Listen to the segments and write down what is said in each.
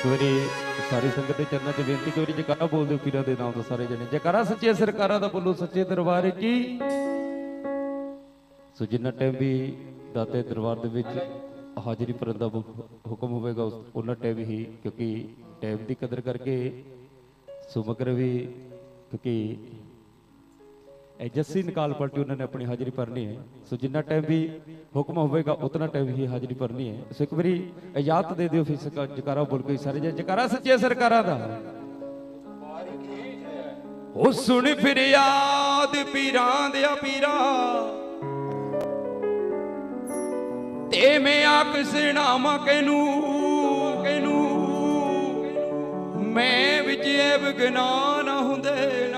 ਇੱਕ ਵਾਰੀ ਸਾਰੀ ਸੰਗਤ ਦੇ ਚਰਨਾਂ 'ਚ ਬੇਨਤੀ ਕਰੀ ਜਕਾਰਾ ਬੋਲ ਦਿਓ ਪੀਰਾਂ ਦੇ ਨਾਮ ਤੋਂ ਸਾਰੇ ਜਣੇ। ਜਕਾਰਾ ਸੱਚੇ ਸਰਕਾਰਾਂ ਦਾ ਬੋਲੋ, ਸੱਚੇ ਦਰਬਾਰ ਕੀ ਸੋ ਜਿੰਨਾ ਟਾਈਮ ਵੀ ਦਾਤੇ ਦਰਬਾਰ ਦੇ ਵਿੱਚ ਹਾਜ਼ਰੀ ਭਰਨ ਦਾ ਹੁਕਮ ਹੋਵੇਗਾ, ਉਸ ਉਹਨਾਂ ਟਾਈਮ ਹੀ, ਕਿਉਂਕਿ ਟਾਈਮ ਦੀ ਕਦਰ ਕਰਕੇ ਸੋ ਮਗਰ ਵੀ, ਕਿਉਂਕਿ ਜੱਸੀ ਨਿਕਾਲ ਪਲਟੀ ਉਹਨਾਂ ਨੇ ਆਪਣੀ ਹਾਜ਼ਰੀ ਭਰਨੀ ਹੈ। ਸੋ ਜਿੰਨਾ ਟਾਈਮ ਵੀ ਹੁਕਮ ਹੋਵੇਗਾ, ਉਤਨਾ ਟਾਈਮ ਹੀ ਹਾਜ਼ਰੀ ਭਰਨੀ ਹੈ। ਸੋ ਇੱਕ ਵਾਰੀ ਇਜਾਜ਼ਤ ਦੇ ਦਿਓ ਫਿਰ ਜਕਾਰਾ ਬੋਲ ਕੇ ਸਾਰੇ ਜਣੇ। ਜਕਾਰਾ ਸੱਚੇ ਸਰਕਾਰਾਂ ਦਾ। ਉਹ ਸੁਣ ਫਰਿਆਦ ਪੀਰਾਂ ਦਿਆ ਪੀਰਾ ਤੇ ਮੈਂ ਆਖ ਸੁਣਾਵਾਂ ਕਿਨੂੰ ਕਿਨੂੰ। ਮੈਂ ਵਿੱਚ ਐਬ ਗਨਾ ਨਾ ਹੁੰਦੇ।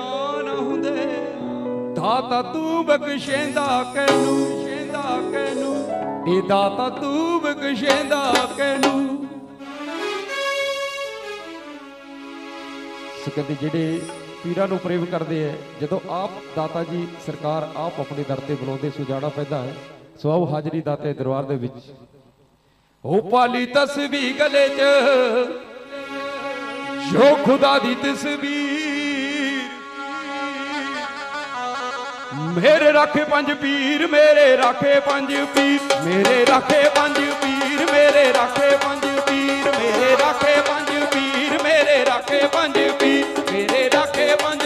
ਦਾਤਾ ਤੂੰ ਬਖਸ਼ੇਂਦਾ ਕਿਨੂੰ ਸ਼ੇਂਦਾ ਕਿਨੂੰ ਇਹ ਦਾਤਾ ਤੂੰ ਬਖਸ਼ੇਂਦਾ ਕਿਨੂੰ ਸੋ ਜਿਹੜੇ ਪੀਰਾਂ ਨੂੰ ਪ੍ਰੇਮ ਕਰਦੇ ਐ, ਜਦੋਂ ਆਪ ਦਾਤਾ ਜੀ ਸਰਕਾਰ ਆਪ ਆਪਣੇ ਦਰ ਤੇ ਬੁਲਾਉਂਦੇ ਸੁਜਾੜਾ ਪੈਂਦਾ ਹੈ, ਸੋ ਆਓ ਹਾਜ਼ਰੀ ਦਾਤੇ ਦਰਬਾਰ ਦੇ ਵਿੱਚ। ਉਹ ਪਾਲੀ ਤਸਬੀਹ ਗਲੇ 'ਚ, ਜੋ ਖੁਦਾ ਦੀ ਤਸਬੀਰ ਮੇਰੇ ਰਾਖੇ ਪੰਜ ਪੀਰ, ਮੇਰੇ ਰਾਖੇ ਪੰਜ ਪੀਰ, ਮੇਰੇ ਰਾਖੇ ਪੰਜ ਪੀਰ, ਮੇਰੇ ਰਾਖੇ ਪੰਜ ਪੀਰ, ਮੇਰੇ ਰਾਖੇ ਪੰਜ ਪੀਰ, ਮੇਰੇ ਰਾਖੇ ਪੰਜ ਪੀਰ, ਮੇਰੇ ਰਾਖੇ ਪੰਜ।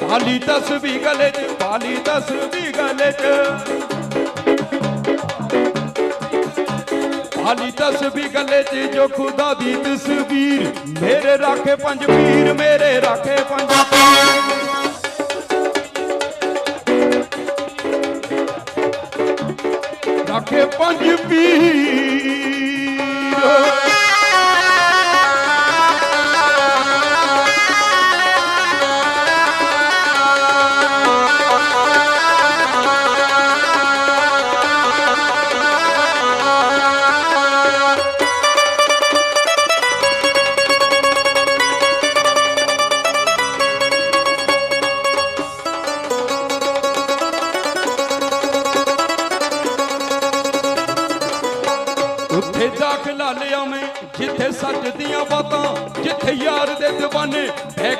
ਪਾਲੀ ਤਸਬੀਹ ਗਲੇ 'ਚ ਪਾਲੀ ਤਸਬੀਹ ਗਲੇ 'ਚ। ਪਾਲੀ ਤਸਬੀਹ ਗਲੇ 'ਚ ਜੋ ਖੁਦਾ ਦੀ ਤਸਵੀਰ, ਮੇਰੇ ਰਾਖੇ ਪੰਜ ਪੀਰ, ਮੇਰੇ ਰਾਖੇ ਪੰਜ ਪੀਰ। ਰਾਖੇ ਪੰਜ ਪੀਰ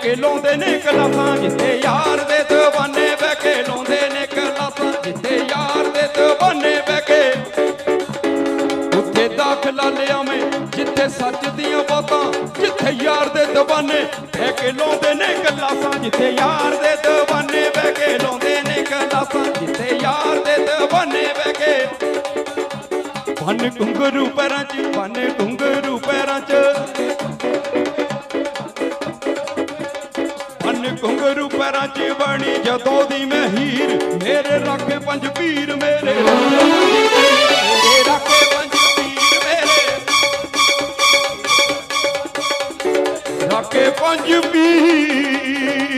ਕੇ ਲਾਉਂਦੇ ਨੇ ਕਲਾਸਾਂ ਜਿੱਤੇ ਯਾਰ ਦੇ دیਵਾਨੇ ਬਹਿ ਕੇ ਲਾਉਂਦੇ ਨੇ ਕਲਾਸਾਂ ਜਿੱਤੇ ਯਾਰ ਦੇ دیਵਾਨੇ ਬਹਿ ਕੇ। ਉੱਥੇ ਦਾਖਲਾ ਲਿਆ ਮੈਂ ਜਿੱਥੇ ਸੱਚ ਦੀਆਂ ਬਾਤਾਂ, ਜਿੱਥੇ ਯਾਰ ਦੇ دیਵਾਨੇ ਬਹਿ ਕੇ ਲਾਉਂਦੇ ਨੇ ਕਲਾਸਾਂ, ਜਿੱਥੇ ਯਾਰ ਦੇ دیਵਾਨੇ ਬਹਿ ਕੇ ਲਾਉਂਦੇ ਨੇ ਕਲਾਸਾਂ, ਜਿੱਥੇ ਯਾਰ ਦੇ دیਵਾਨੇ ਬਹਿ ਕੇ। ਬਨ ਘੁੰਗਰੂ ਪਰਾਂ ਚ, ਬੰਨ ਘੁੰਗਰੂ ਪੈਰਾਂ 'ਚ ਬਣੀ ਜਦੋਂ ਦੀ ਮੈਂ ਹੀਰ ਮੇਰੇ ਰਾਖੇ ਪੰਜ ਪੀਰ ਮੇਰੇ। ਮੇਰੇ ਰਾਖੇ ਪੰਜ ਪੀਰ ਮੇਰੇ। ਰਾਖੇ ਪੰਜ ਪੀਰ।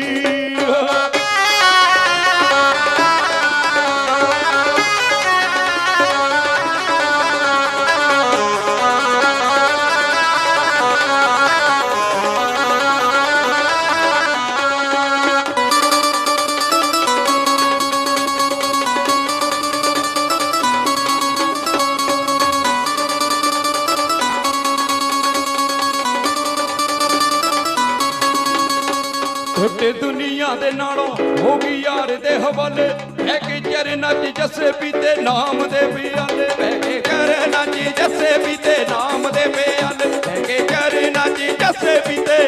ਨੱਚ ਜੱਸੇ ਪੀਤੇ, ਨਾਮ ਦੇ ਪਿਆਲੇ ਬਹਿ ਕੇ ਕਰ ਨੱਚ ਜੱਸੇ ਪੀਤੇ, ਨਾਮ ਦੇ ਪਿਆਲੇ ਬਹਿ ਕੇ ਕਰ ਨੱਚ ਜੱਸੇ ਪੀਤੇ।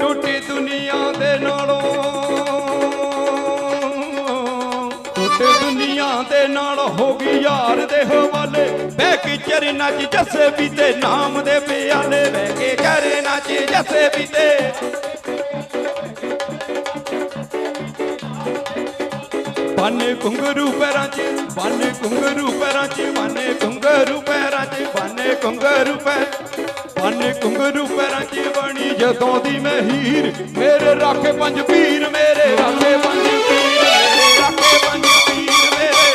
ਟੁੱਟੀ ਦੁਨੀਆ ਦੇ ਨਾਲੋਂ, ਟੁੱਟੀ ਦੁਨੀਆ ਦੇ ਨਾਲ ਹੋ ਗਈ ਯਾਰ ਦੇ ਹਵਾਲੇ। ਬਹਿ ਕੇ ਚਰ ਨੱਚ ਜੱਸੇ ਪੀਤੇ, ਨਾਮ ਦੇ ਪਿਆਲੇ ਬਹਿ ਕੇ ਕਰ ਨੱਚ ਜੱਸੇ ਪੀਤੇ। ਬੰਨ ਘੁੰਗਰੂ ਪੈਰਾਂ 'ਚ, ਬੰਨ ਘੁੰਗਰੂ ਪੈਰਾਂ 'ਚ, ਬੰਨ ਘੁੰਗਰੂ ਪੈਰਾਂ 'ਚ, ਬੰਨ ਘੁੰਗਰੂ ਪੈ, ਬੰਨ ਘੁੰਗਰੂ ਪੈਰਾਂ 'ਚ ਬਣੀ ਜਦੋਂ ਦੀ ਮੈਂ ਹੀਰ। ਮੇਰੇ ਰਾਖੇ ਪੰਜ ਪੀਰ, ਮੇਰੇ ਰਾਖੇ ਪੰਜ ਪੀਰ, ਮੇਰੇ ਰਾਖੇ ਪੰਜ ਪੀਰ, ਮੇਰੇ।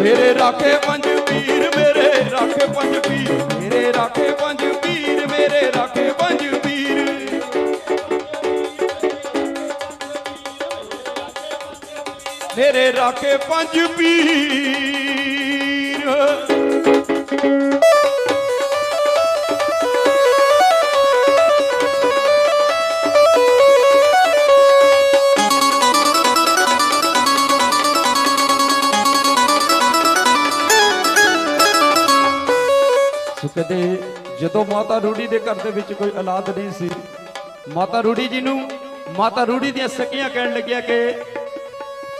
ਮੇਰੇ ਰਾਖੇ ਪੰਜ ਮੇਰੇ ਪੰਜ ਪੀਰ। ਸੋ ਜਦੋਂ ਮਾਤਾ ਰੂੜੀ ਦੇ ਘਰ ਦੇ ਵਿੱਚ ਕੋਈ ਔਲਾਦ ਨਹੀਂ ਸੀ, ਮਾਤਾ ਰੂੜੀ ਜੀ ਨੂੰ ਮਾਤਾ ਰੂੜੀ ਦੀਆਂ ਸਕੀਆਂ ਕਹਿਣ ਲੱਗਿਆ ਕਿ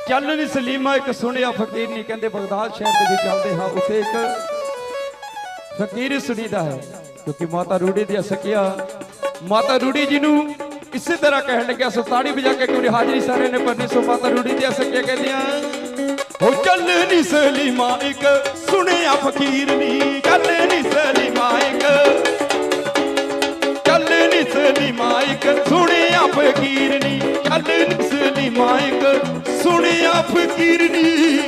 ਚੱਲ ਨੀ ਸਲੀਮਾ ਇੱਕ ਸੁਣਿਆ, ਫਕੀਰ ਨਹੀਂ ਕਹਿੰਦੇ ਬਗਦਾਦ ਸ਼ਹਿਰ ਦੇ ਵਿੱਚ ਆਉਂਦੇ ਹਾਂ, ਉੱਥੇ ਇੱਕ ਫਕੀਰ ਸੁਣੀਦਾ ਹੈ, ਕਿਉਂਕਿ ਮਾਤਾ ਰੂੜੀ ਦੀਆਂ ਸਕੀਆਂ ਮਾਤਾ ਰੂੜੀ ਜੀ ਨੂੰ ਇਸੇ ਤਰ੍ਹਾਂ ਕਹਿਣ ਲੱਗਿਆ ਸੋ ਤਾੜੀ ਵਜਾ ਕੇ ਕੋਈ ਹਾਜ਼ਰੀ ਸਾਰੇ ਨੇ ਭਰਨੀ, ਸੋ ਮਾਤਾ ਰੂੜੀ ਦੀਆਂ ਸਕੀਆਂ ਕਹਿੰਦੀਆਂ ਹੋ ਚੱਲ ਨੀ ਸਲੀਮਾ ਇੱਕ ਸੁਣਿਆ, ਫਕੀਰ ਨੀ, ਚੱਲ ਨੀ ਸਲੀਮਾ ਇੱਕ, ਚੱਲ ਨੀ ਸਲੀਮਾ ਇੱਕ ਸੁਣਿਆ, ਫਕੀਰ ਨੀ, ਚੱਲ ਮਾਇਕ ਸੁਣਿਆ ਫਕੀਰ ਨੀ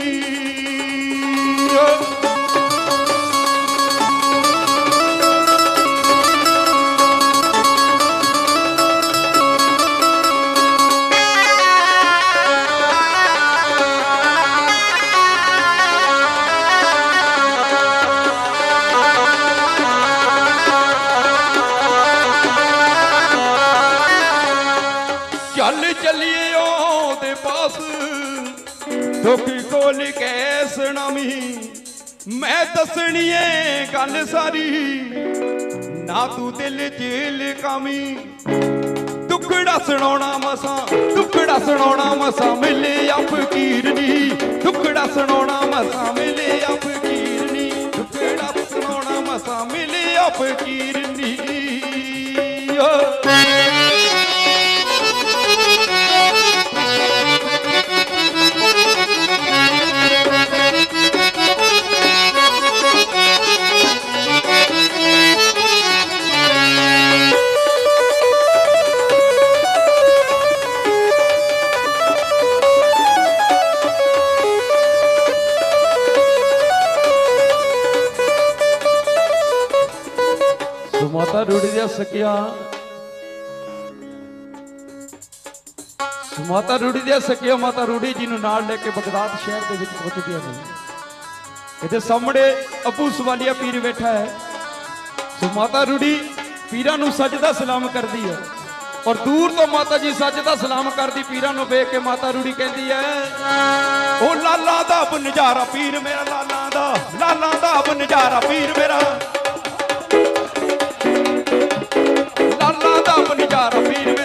ਸੁਣਾਉਣਾ ਮਸਾਂ। ਦੁੱਖੜਾ ਸੁਣਾਉਣਾ ਮਸਾਂ, ਮਿਲੇ ਆ ਫਕੀਰ ਨੀ ਦੁੱਖੜਾ ਸੁਣਾਉਣਾ ਮਸਾਂ, ਮਿਲੇ ਆ ਫਕੀਰ ਨੀ ਦੁੱਖੜਾ ਸੁਣਾਉਣਾ ਮਸਾਂ, ਮਿਲੇ ਆ ਫਕੀਰ ਨੀ ਓ। ਮਾਤਾ ਰੂੜੀ ਦੀਆਂ ਸਕਿਆ ਮਾਤਾ ਰੂੜੀ ਦੀਆਂ ਸਕਿਆ ਮਾਤਾ ਰੂੜੀ ਜੀ ਨੂੰ ਨਾਲ ਲੈ ਕੇ ਬਗਦਾਦ ਸ਼ਹਿਰ ਦੇ ਵਿੱਚ ਪਹੁੰਚਦੀਆਂ ਨੇ। ਇਹਦੇ ਸਾਹਮਣੇ ਅਬੂ ਸਵਾਲੀਆ ਪੀਰ ਬੈਠਾ ਹੈ। ਸੋ ਮਾਤਾ ਰੂੜੀ ਪੀਰਾਂ ਨੂੰ ਸਜਦਾ ਸਲਾਮ ਕਰਦੀ ਹੈ। ਔਰ ਦੂਰ ਤੋਂ ਮਾਤਾ ਜੀ ਸਜਦਾ ਸਲਾਮ ਕਰਦੀ ਪੀਰਾਂ ਨੂੰ ਵੇਖ ਕੇ ਮਾਤਾ ਰੂੜੀ ਕਹਿੰਦੀ ਹੈ ਉਹ ਲਾਲਾ ਦਾ ਬਨਜਾਰਾ ਪੀਰ ਮੇਰਾ, ਲਾਲਾ ਦਾ ਲਾਲਾ ਦਾ ਬਨਜਾਰਾ ਪੀਰ ਮੇਰਾ। ਲਾਲਾ ਦਾ ਬਨਜਾਰਾ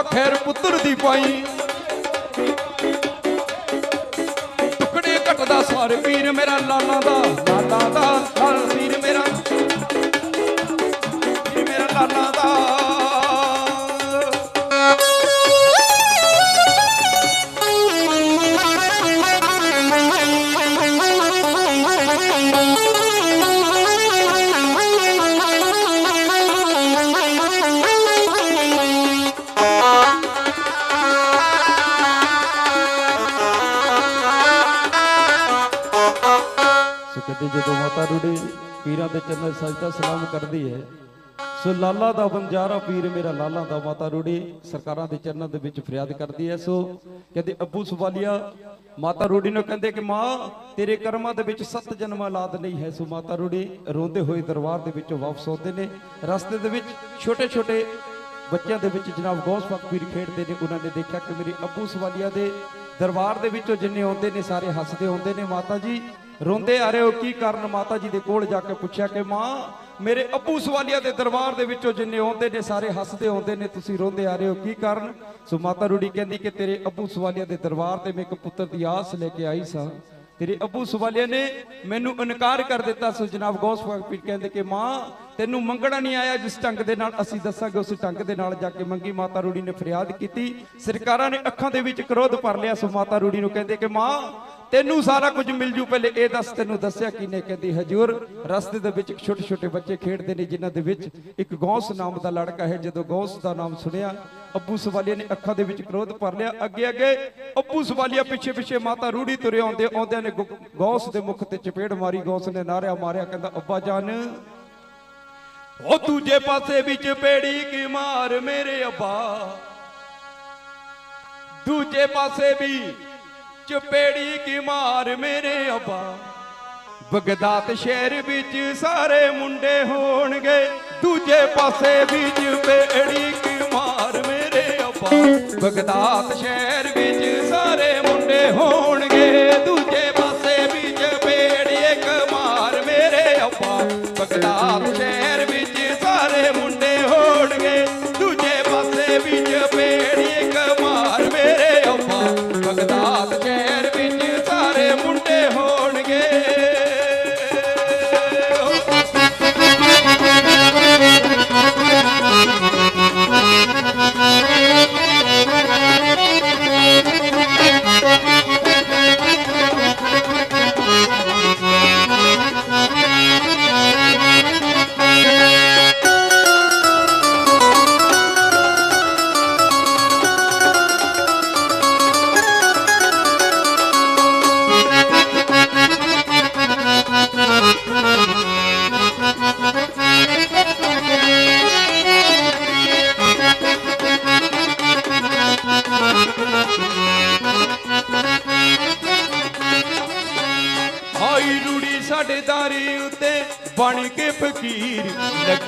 ਦਾਤਾ ਖੈਰ ਪੁੱਤਰ ਦੀ ਪਾਈ। ਟੁਕੜੇ ਘਟਦਾ ਸਾਰੇ ਪੀਰ ਮੇਰਾ ਲਾਲਾ ਲਾਲਾ ਦਾ। ਸੋ ਕਹਿੰਦੇ ਜਦੋਂ ਮਾਤਾ ਰੂੜੀ ਪੀਰਾਂ ਦੇ ਚਰਨਾਂ ਸਜਦਾ ਸਲਾਮ ਕਰਦੀ ਹੈ, ਸੋ ਲਾਲਾ ਦਾ ਬੰਜਾਰਾ ਪੀਰ ਮੇਰਾ ਲਾਲਾ ਦਾ ਮਾਤਾ ਰੂੜੀ ਸਰਕਾਰਾਂ ਦੇ ਚਰਨਾਂ ਦੇ ਵਿੱਚ ਫਰਿਆਦ ਕਰਦੀ ਹੈ। ਸੋ ਕਹਿੰਦੇ ਅੱਬੂ ਸਵਾਲੀਆ, ਮਾਤਾ ਰੂੜੀ ਨੂੰ ਕਹਿੰਦੇ ਕਿ ਮਾਂ, ਤੇਰੇ ਕਰਮਾਂ ਦੇ ਵਿੱਚ ਸੱਤ ਜਨਮਾਂ ਔਲਾਦ ਨਹੀਂ ਹੈ। ਸੋ ਮਾਤਾ ਰੂੜੀ ਰੋਂਦੇ ਹੋਏ ਦਰਬਾਰ ਦੇ ਵਿੱਚੋਂ ਵਾਪਸ ਆਉਂਦੇ ਨੇ। ਰਸਤੇ ਦੇ ਵਿੱਚ ਛੋਟੇ ਛੋਟੇ ਬੱਚਿਆਂ ਦੇ ਵਿੱਚ ਜਨਾਬ ਗੌਸ ਫਕ ਪੀਰ ਖੇਡਦੇ ਨੇ। ਉਹਨਾਂ ਨੇ ਦੇਖਿਆ ਕਿ ਮੇਰੇ ਅੱਬੂ ਸਵਾਲੀਆ ਦੇ ਦਰਬਾਰ ਦੇ ਵਿੱਚੋਂ ਜਿੰਨੇ ਆਉਂਦੇ ਨੇ, ਸਾਰੇ ਹੱਸਦੇ ਆਉਂਦੇ ਨੇ। ਮਾਤਾ ਜੀ ਰੋਂਦੇ ਆ ਰਹੇ ਹੋ, ਕੀ ਕਾਰਨ ਮਾਤਾ ਜੀ ਦੇ ਕੋਲ ਜਾ ਕੇ ਪੁੱਛਿਆ ਕਿ ਮਾਂ, ਮੇਰੇ ਅੱਬੂ ਸਵਾਲੀਆ ਦੇ ਦਰਬਾਰ ਦੇ ਵਿੱਚੋਂ ਜਿੰਨੇ ਆਉਂਦੇ ਨੇ, ਸਾਰੇ ਹੱਸਦੇ ਆਉਂਦੇ ਨੇ, ਤੁਸੀਂ ਰੋਂਦੇ ਆ ਰਹੇ ਹੋ, ਕੀ ਕਾਰਨ? ਸੋ ਮਾਤਾ ਰੂੜੀ ਕਹਿੰਦੀ ਕਿ ਤੇਰੇ ਅੱਬੂ ਸਵਾਲੀਆ ਦੇ ਦਰਬਾਰ ਤੇ ਮੈਂ ਇੱਕ ਪੁੱਤਰ ਦੀ ਆਸ ਲੈ ਕੇ ਆਈ ਸਾਂ। ਤੇਰੇ ਅੱਬੂ ਸਵਾਲੀਆ ਨੇ ਮੈਨੂੰ ਇਨਕਾਰ ਕਰ ਦਿੱਤਾ। ਸੋ ਜਨਾਬ ਗੌਸ ਪਾਕ ਕਹਿੰਦੇ ਕਿ ਮਾਂ, ਤੈਨੂੰ ਮੰਗਣਾ ਨਹੀਂ ਆਇਆ, ਜਿਸ ਢੰਗ ਦੇ ਨਾਲ ਅਸੀਂ ਦੱਸਾਂਗੇ, ਉਸ ਢੰਗ ਦੇ ਨਾਲ ਜਾ ਕੇ ਮੰਗੀ। ਮਾਤਾ ਰੂੜੀ ਨੇ ਫਰਿਆਦ ਕੀਤੀ। ਸਰਕਾਰਾਂ ਨੇ ਅੱਖਾਂ ਦੇ ਵਿੱਚ ਕ੍ਰੋਧ ਭਰ ਲਿਆ। ਸੋ ਮਾਤਾ ਰੂੜੀ ਨੂੰ ਕਹਿੰਦੇ ਕਿ ਮਾਂ ਤੈਨੂੰ ਸਾਰਾ ਕੁਝ ਮਿਲ ਜੂ। ਪਹਿਲੇ ਇਹ ਦੱਸ, ਤੈਨੂੰ ਦੱਸਿਆ ਕਿਨੇ ਕਹਿੰਦੀ, ਹਜੂਰ, ਰਸਤੇ ਦੇ ਵਿੱਚ ਛੋਟੇ ਛੋਟੇ ਬੱਚੇ ਖੇਡਦੇ ਨੇ, ਜਿਨ੍ਹਾਂ ਦੇ ਵਿੱਚ ਇੱਕ ਗੌਸ ਨਾਮ ਦਾ ਲੜਕਾ ਹੈ। ਜਦੋਂ ਗੌਸ ਦਾ ਨਾਮ ਸੁਣਿਆ, ਅੱਬੂ ਸਵਾਲੀਆ ਨੇ ਅੱਖਾਂ ਦੇ ਵਿੱਚ ਕ੍ਰੋਧ ਭਰ ਲਿਆ। ਅੱਗੇ ਅੱਗੇ, ਅੱਬੂ ਸਵਾਲੀਆ ਪਿੱਛੇ ਪਿੱਛੇ ਮਾਤਾ ਰੂੜੀ ਤੁਰੇ ਆਉਂਦੇ, ਆਉਂਦਿਆਂ ਨੇ ਗੁ- ਗੌਸ ਦੇ ਮੁਖ ਤੇ ਚਪੇੜ ਮਾਰੀ। ਗੌਸ ਨੇ ਨਾਰਿਆ ਮਾਰਿਆ, ਕਹਿੰਦਾ, ਅੱਬਾ ਜਾਨ, ਉਹ ਦੂਜੇ ਪਾਸੇ ਵਿੱਚ ਪੇੜੀ ਕੀ ਮਾਰ ਮੇਰੇ ਅੱਬਾ? ਦੂਜੇ ਪਾਸੇ ਵੀ ਚਪੇੜੀ ਕੀ ਮਾਰ ਮੇਰੇ ਅੱਬਾ। ਬਗਦਾਦ ਸ਼ਹਿਰ ਵਿੱਚ ਸਾਰੇ ਮੁੰਡੇ ਹੋਣਗੇ। ਦੂਜੇ ਪਾਸੇ ਵੀ ਚਪੇੜੀ ਕੀ ਮਾਰ ਮੇਰੇ ਅੱਬਾ। ਬਗਦਾਦ ਸ਼ਹਿਰ ਵਿੱਚ ਸਾਰੇ ਮੁੰਡੇ ਹੋਣ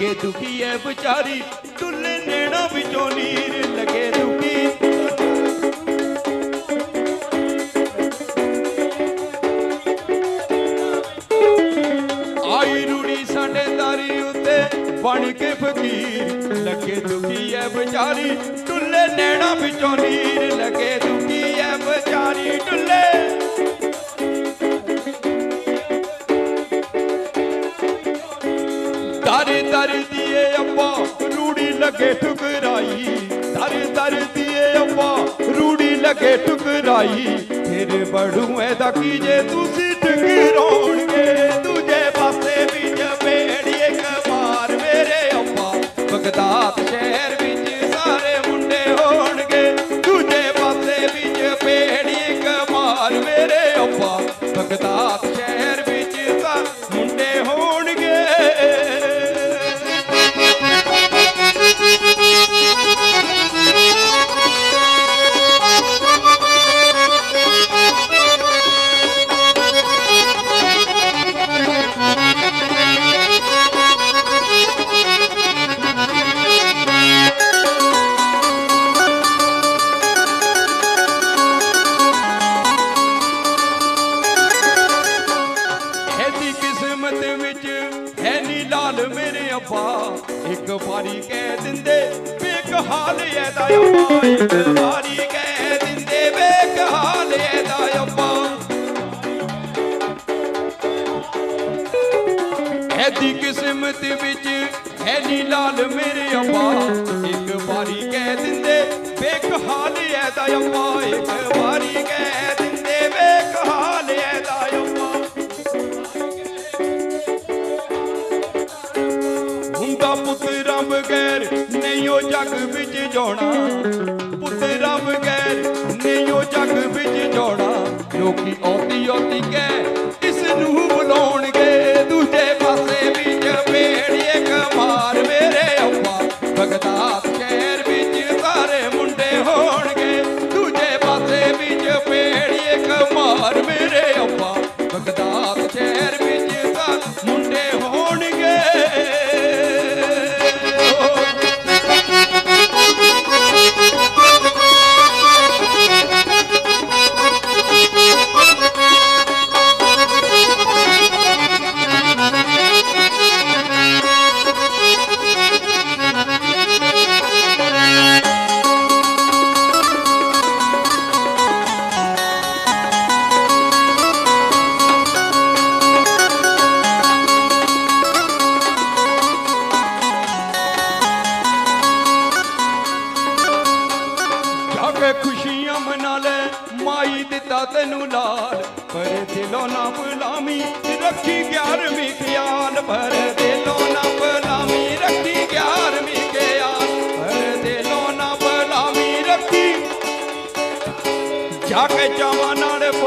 ਲੱਗੇ ਦੁਖੀ ਐ ਵਿਚਾਰੀ ਟੁੱਲੇ ਨੈਣਾ ਵਿੱਚੋਂ ਨੀਰ ਲੱਗੇ ਦੁਖੀ। ਆਈ ਰੂੜੀ ਸਾਡੇ ਦਾਰੀ ਉੱਤੇ ਬਣ ਕੇ ਫਕੀਰ, ਲੱਗੇ ਦੁਖੀ ਐ ਵਿਚਾਰੀ ਟੁੱਲੇ ਨੈਣਾ ਵਿੱਚੋਂ ਨੀਰ ਲੱਗੇ ਦੁਖੀ ਐ ਵਿਚਾਰੀ ਟੁੱਲੇ ਦਰ ਦਰ ਦੀਏ ਰੂੜੀ ਲੱਗੇ ਠੁਕਰਾਈ। ਦਰ ਦਰ ਦੀਏ ਅੱਬਾ, ਰੂੜੀ ਲੱਗੇ ਠੁਕਰਾਈ। ਫਿਰ ਬੜੂ ਐਦਾ ਕੀ ਜੇ ਤੁਸੀਂ ਟਕਰਾਉਣਗੇ? ਦੂਜੇ ਪਾਸੇ ਵੀ ਜਪੇੜੀਏ ਕਮਾਰ ਮੇਰੇ ਅੱਬਾ। ਬਗਦਾਦ ਸ਼ਹਿਰ ਵਿੱਚ ਸਾਰੇ ਮੁੰਡੇ ਹੋਣਗੇ। ਦੂਜੇ ਪਾਸੇ ਵੀ ਜਪੇੜੀਏ ਕਮਾਰ ਮੇਰੇ ਅੱਬਾ। ਬਗਦਾਦ ਕਹਿ ਦਿੰਦੇ, ਵੇਖ ਹਾਲ ਇਹਦਾ ਅੱਬਾ ਇੱਕ ਵਾਰੀ ਕਹਿ ਦਿੰਦੇ, ਵੇਖ ਹਾਲ ਇਹਦਾ ਅੱਬਾ ਇਹਦੀ ਕਿਸਮਤ ਵਿੱਚ ਹੈ ਨੀ ਲਾਲ ਮੇਰੇ ਅੱਬਾ ਇੱਕ ਵਾਰੀ ਕਹਿ ਦਿੰਦੇ, ਵੇਖ ਹਾਲ ਇਹਦਾ ਅੱਬਾ ਇੱਕ ਵਾਰੀ ਕਹਿ ਜੋਣਾ ਪੁੱਤਰਾਂ ਬਗੈਰ ਨਹੀਂ ਉਹ ਜੱਗ ਵਿੱਚ ਜੋਣਾ ਲੋਕੀ ਔਤੀ ਔਤੀ ਕਹਿ ਇਸ ਨੂੰ ਬੁਲਾਉਣਗੇ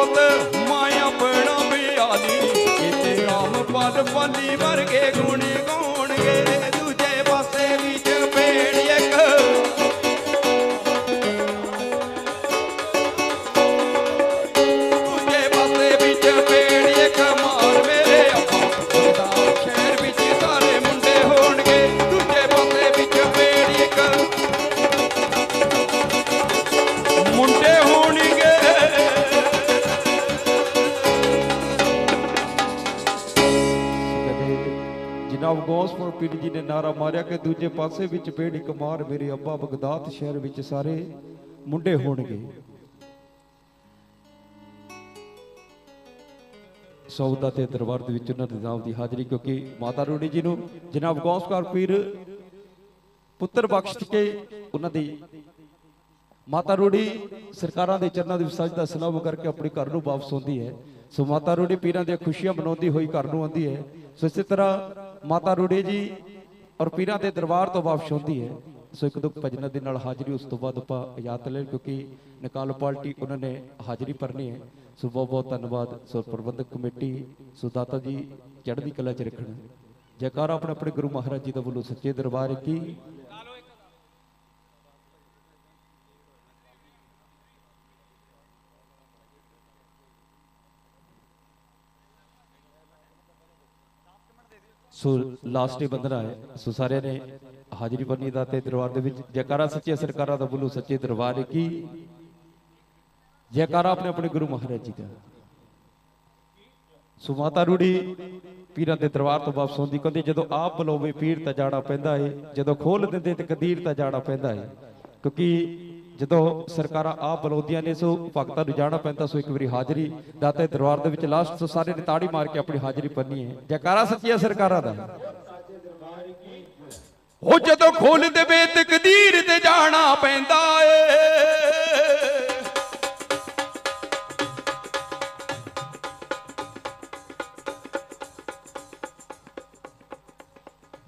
ਨਾਲ ਮਾਇਆ ਬਣਾ ਬਿਆਲੀ ਕਿਤੇ ਰਾਮ ਪਲ ਪਲੀ ਮਾਰਿਆ ਕਿ ਦੂਜੇ ਪਾਸੇ ਵਿੱਚ ਬੇੜੀ ਕਮਾਰ ਮੇਰੇ ਅੱਬਾ ਬਗਦਾਦ ਸ਼ਹਿਰ ਵਿੱਚ ਸਾਰੇ ਮੁੰਡੇ ਹੋਣਗੇ। ਸੌਦਾ ਤੇ ਦਰਬਾਰ ਦੇ ਵਿੱਚ ਉਹਨਾਂ ਦੇ ਨਾਮ ਦੀ ਹਾਜ਼ਰੀ, ਕਿਉਂਕਿ ਮਾਤਾ ਰੂੜੀ ਜੀ ਨੂੰ ਜਨਾਬ ਗੌਸਪੁਰ ਪੀਰ ਪੁੱਤਰ ਬਖਸ਼ ਕੇ ਉਹਨਾਂ ਦੀ ਮਾਤਾ ਰੂੜੀ ਸਰਕਾਰਾਂ ਦੇ ਚਰਨਾਂ ਦੇ ਵਿੱਚ ਸਜਦਾ ਸਲਾਮ ਕਰਕੇ ਆਪਣੇ ਘਰ ਨੂੰ ਵਾਪਸ ਆਉਂਦੀ ਹੈ। ਸੋ ਮਾਤਾ ਰੂੜੀ ਪੀਰਾਂ ਦੀਆਂ ਖੁਸ਼ੀਆਂ ਮਨਾਉਂਦੀ ਹੋਈ ਘਰ ਨੂੰ ਆਉਂਦੀ ਹੈ। ਸੋ ਇਸੇ ਤਰ੍ਹਾਂ ਮਾਤਾ ਰੂੜੀ ਜੀ ਔਰ ਪੀਰਾਂ ਦੇ ਦਰਬਾਰ ਤੋਂ ਵਾਪਸ ਆਉਂਦੀ ਹੈ। ਸੋ ਇੱਕ ਦੁੱਖ ਭਜਨਾਂ ਦੇ ਨਾਲ ਹਾਜ਼ਰੀ ਉਸ ਤੋਂ ਬਾਅਦ ਆਪਾਂ ਯਾਦ ਲੈ ਕਿਉਂਕਿ ਨਿਕਾਲ ਪਾਰਟੀ ਉਹਨਾਂ ਨੇ ਹਾਜ਼ਰੀ ਭਰਨੀ ਹੈ। ਸੋ ਬਹੁਤ ਬਹੁਤ ਧੰਨਵਾਦ। ਸੋ ਪ੍ਰਬੰਧਕ ਕਮੇਟੀ, ਸੋ ਦਾਤਾ ਜੀ, ਚੜ੍ਹਦੀ ਕਲਾ ਚ ਰੱਖਣਾ। ਜੈਕਾਰਾ ਆਪਣੇ ਆਪਣੇ ਗੁਰੂ ਮਹਾਰਾਜ ਜੀ ਦਾ ਵੱਲੋਂ ਸੱਚੇ ਦਰਬਾਰ ਕੀ ਸੋ ਲਾਸਟ ਡੇ ਬੰਦਨਾ ਹੈ ਸੋ ਸਾਰਿਆਂ ਨੇ ਹਾਜ਼ਰੀ ਭਰਨੀ ਦਾ ਤੇ ਦਰਬਾਰ ਦੇ ਵਿੱਚ ਜੈਕਾਰਾ ਸੱਚੇ ਸਰਕਾਰਾਂ ਦਾ ਬੋਲੋ, ਸੱਚੇ ਦਰਬਾਰ ਕੀ? ਜੈਕਾਰਾ ਆਪਣੇ ਆਪਣੇ ਗੁਰੂ ਮਹਾਰਾਜ ਜੀ ਦਾ। ਸੋ ਮਾਤਾ ਰੂੜੀ ਪੀਰਾਂ ਦੇ ਦਰਬਾਰ ਤੋਂ ਵਾਪਸ ਆਉਂਦੀ, ਕਹਿੰਦੇ ਜਦੋਂ ਆਪ ਬੁਲਾਵੇ ਪੀਰ ਤਾਂ ਜਾਣਾ ਪੈਂਦਾ ਏ, ਜਦੋਂ ਖੋਲ ਦਿੰਦੇ ਤੇ ਕਦੀਰ ਤਾਂ ਜਾਣਾ ਪੈਂਦਾ ਏ। ਕਿਉਂਕਿ ਜਦੋਂ ਸਰਕਾਰਾਂ ਆਪ ਬੁਲਾਉਂਦੀਆਂ ਨੇ, ਸੋ ਭਗਤਾਂ ਨੂੰ ਜਾਣਾ ਪੈਂਦਾ, ਸੋ ਇੱਕ ਵਾਰੀ ਹਾਜ਼ਰੀ ਦਾਤੇ ਦਰਬਾਰ ਦੇ ਵਿੱਚ ਲਾਸਟ ਤੋਂ ਸਾਰੇ ਨੇ ਤਾੜੀ ਮਾਰ ਕੇ ਆਪਣੀ ਹਾਜ਼ਰੀ ਭਰਨੀ ਹੈ। ਜੈਕਾਰਾ ਸੱਚੀਆਂ ਸਰਕਾਰਾਂ ਦਾ। ਉਹ ਜਦੋਂ ਖੋਲ ਦੇਵੇ ਤਕਦੀਰ ਤੇ ਜਾਣਾ ਪੈਂਦਾ ਏ।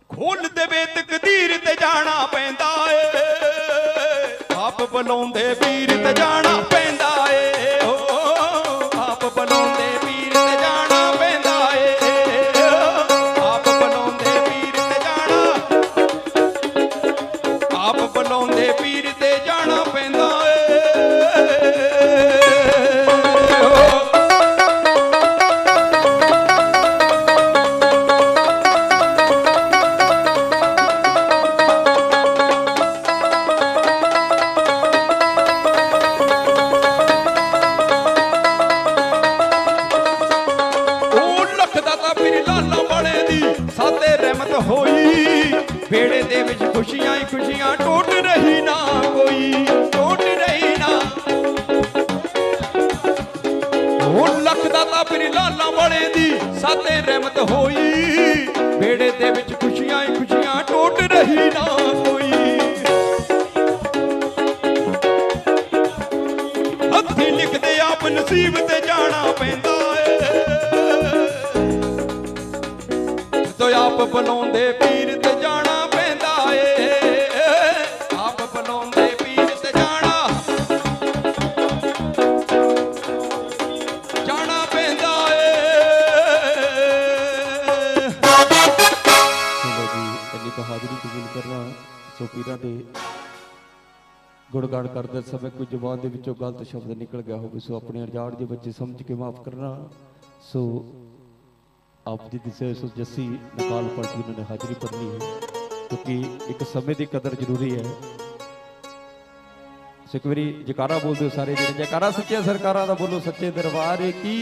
ਖੋਲ ਦੇਵੇ ਤਕਦੀਰ ਤੇ ਜਾਣਾ ਪੈਂਦਾ ਏ। ਲਾਉਂਦੇ ਬੁਲਾਉਂਦੇ ਵੀਰ ਤੇ ਜਾਣਾ ਹੋਈ। ਬੇੜੇ ਦੇ ਵਿੱਚ ਖੁਸ਼ੀਆਂ ਹੀ ਖੁਸ਼ੀਆਂ, ਟੁੱਟ ਰਹੀ ਨਾ ਕੋਈ, ਟੁੱਟ ਰਹੀ ਨਾ। ਹੁਣ ਲੱਖ ਦਾ ਤਾਂ ਪੀਰ ਲਾਲਾਂ ਵਾਲੇ ਦੀ, ਸਾਤੇ ਰਹਿਮਤ ਹੋਈ। ਸੋ ਪੀਰਾਂ ਦੇ ਗੁਣਗਾਨ ਕਰਦੇ ਸਮੇਂ ਕੋਈ ਜ਼ੁਬਾਨ ਦੇ ਵਿੱਚੋਂ ਗਲਤ ਸ਼ਬਦ ਨਿਕਲ ਗਿਆ ਹੋਵੇ, ਸੋ ਆਪਣੇ ਅਰਜਾੜ ਦੇ ਬੱਚੇ ਸਮਝ ਕੇ ਮਾਫ ਕਰਨਾ। ਸੋ ਆਪ ਜੀ ਦੀ ਸੇ ਸੋ ਜੱਸੀ ਨਕਾਲ ਪਾਰਟੀ ਉਹਨਾਂ ਨੇ ਹਾਜ਼ਰੀ ਭਰਨੀ ਹੈ, ਕਿਉਂਕਿ ਇੱਕ ਸਮੇਂ ਦੀ ਕਦਰ ਜ਼ਰੂਰੀ ਹੈ। ਸੋ ਇੱਕ ਵਾਰੀ ਜਕਾਰਾ ਬੋਲਦੇ ਹੋ ਸਾਰੇ ਜਿਹੜੇ ਜਕਾਰਾ ਸੱਚੇ ਸਰਕਾਰਾਂ ਦਾ ਬੋਲੋ, ਸੱਚੇ ਦਰਬਾਰ ਕੀ?